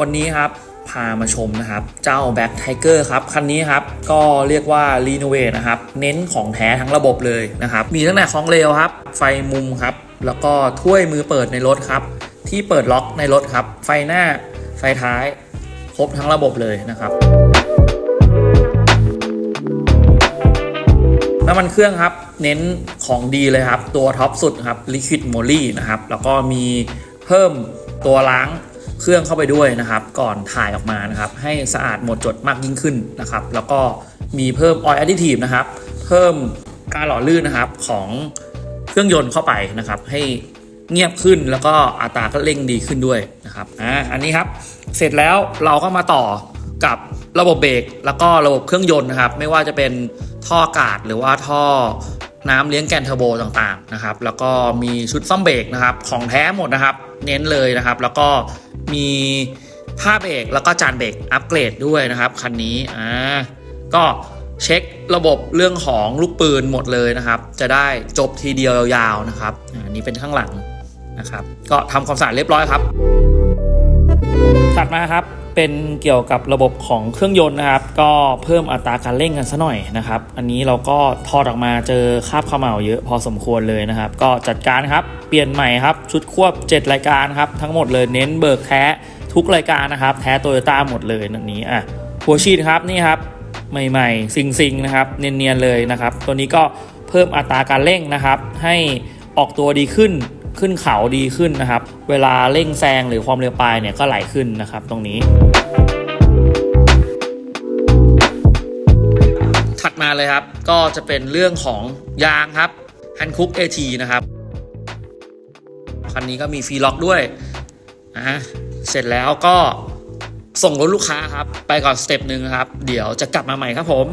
วันนี้ครับพามาชมนะครับ เจ้า Black Tiger ครับ คันนี้ครับ ก็เรียกว่ารีโนเวทนะครับ เน้นของแท้ทั้งระบบเลยนะครับ มีตั้งแต่ของเร็วครับ ไฟมุมครับ แล้วก็ถ้วยมือเปิดในรถครับ ที่เปิดล็อกในรถครับ ไฟหน้าไฟท้าย ครบทั้งระบบเลยนะครับน้ำมันเครื่องครับ เน้นของดีเลยครับ ตัวท็อปสุดครับ Liquid Moly นะครับ แล้วก็มีเพิ่มตัวล้าง เครื่องเข้าไปด้วยนะครับ ก่อนถ่ายออกมานะครับ ให้สะอาดหมดจดมากยิ่งขึ้นนะครับ แล้วก็มีเพิ่ม Oil Additive นะครับ เพิ่มการหล่อลื่นนะครับของเครื่องยนต์เข้าไปนะครับ ให้เงียบขึ้นแล้วก็อัตราก็เร่งดีขึ้นด้วยนะครับอ่าอันนี้ครับเสร็จแล้วเราก็มาต่อกับระบบเบรกแล้วก็ระบบเครื่องยนต์นะครับ ไม่ว่าจะเป็นท่ออากาศหรือว่าท่อ น้ำเลี้ยงแกนเทอร์โบต่างๆนะครับแล้วก็มีชุดซ่อมเบรกนะครับของแท้หมดนะครับ เน้นเลยนะครับ แล้วก็มีผ้าเบรกแล้วก็จานเบรกอัปเกรดด้วยนะครับคันนี้อ่าก็เช็คระบบเรื่องของลูกปืนหมดเลยนะครับ จะได้จบทีเดียวยาวๆนะครับอ่าอันนี้เป็นข้างหลังนะครับ ก็ทำความสะอาดเรียบร้อยครับ ถัดมาครับ เป็นเกี่ยวกับระบบของเครื่องยนต์นะครับ ก็เพิ่มอัตราการเร่งกันซะหน่อยนะครับ อันนี้เราก็ถอดออกมาเจอคาบเขม่าเยอะพอสมควรเลยนะครับ ก็จัดการครับ เปลี่ยนใหม่ครับ ชุดควบ 7 รายการครับ ทั้งหมดเลยเน้นเบิกแท้ทุกรายการนะครับ แท้โตโยต้าหมดเลยนันนี้อะหัวฉีดครับนี่ครับใหม่ๆซิงๆนะครับเนียนๆเลยนะครับ ตัวนี้ก็เพิ่มอัตราการเร่งนะครับ ให้ออกตัวดีขึ้น ขึ้นเขาดีขึ้นนะครับ เวลาเร่งแซงหรือความเร็วปลายเนี่ยก็ไหลขึ้นนะครับ ตรงนี้ ถัดมาเลยครับ ก็จะเป็นเรื่องของยางครับฮันคุก AT นะครับ คันนี้ก็มีฟรีล็อกด้วยอะเสร็จแล้วก็ส่งรถลูกค้าครับ ไปก่อนสเต็ปหนึ่งครับ เดี๋ยวจะกลับมาใหม่ครับผม